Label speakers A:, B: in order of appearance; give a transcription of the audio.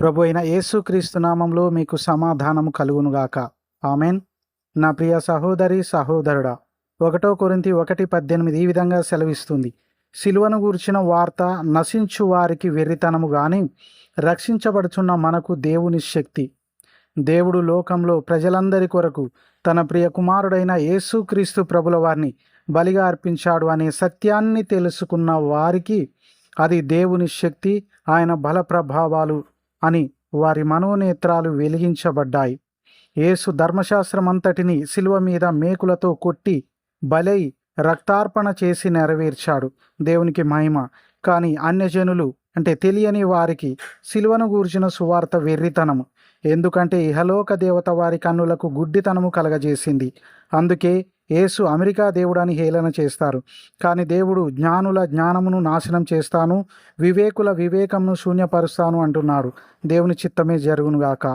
A: ప్రభు అయిన యేసుక్రీస్తు నామంలో మీకు సమాధానము కలుగునుగాక. ఆమెన్. నా ప్రియ సహోదరి సహోదరుడా ఒకటో కొరింతి ఒకటి పద్దెనిమిది ఈ విధంగా సెలవిస్తుంది. సిలువను గూర్చిన వార్త నశించు వారికి వెర్రితనము గాని రక్షించబడుచున్న మనకు దేవుని శక్తి. దేవుడు లోకంలో ప్రజలందరి కొరకు తన ప్రియ కుమారుడైన యేసుక్రీస్తు ప్రభుల వారిని బలిగా అర్పించాడు అనే సత్యాన్ని తెలుసుకున్న వారికి అది దేవుని శక్తి ఆయన బల ప్రభావాలు అని వారి మనోనేత్రాలు వెలిగించబడ్డాయి. యేసు ధర్మశాస్త్రం అంతటిని శిలువ మీద మేకులతో కొట్టి బలై రక్తార్పణ చేసి నెరవేర్చాడు. దేవునికి మహిమ. కానీ అన్యజనులు అంటే తెలియని వారికి శిలువను గూర్చిన సువార్త వెర్రితనము. ఎందుకంటే ఇహలోక దేవత వారి కన్నులకు గుడ్డితనము కలగజేసింది. అందుకే యేసు అమెరికా దేవుడని హేళన చేస్తారు. కానీ దేవుడు జ్ఞానుల జ్ఞానమును నాశనం చేస్తాను వివేకుల వివేకమును శూన్యపరుస్తాను అంటున్నాడు. దేవుని చిత్తమే జరుగునుగాక.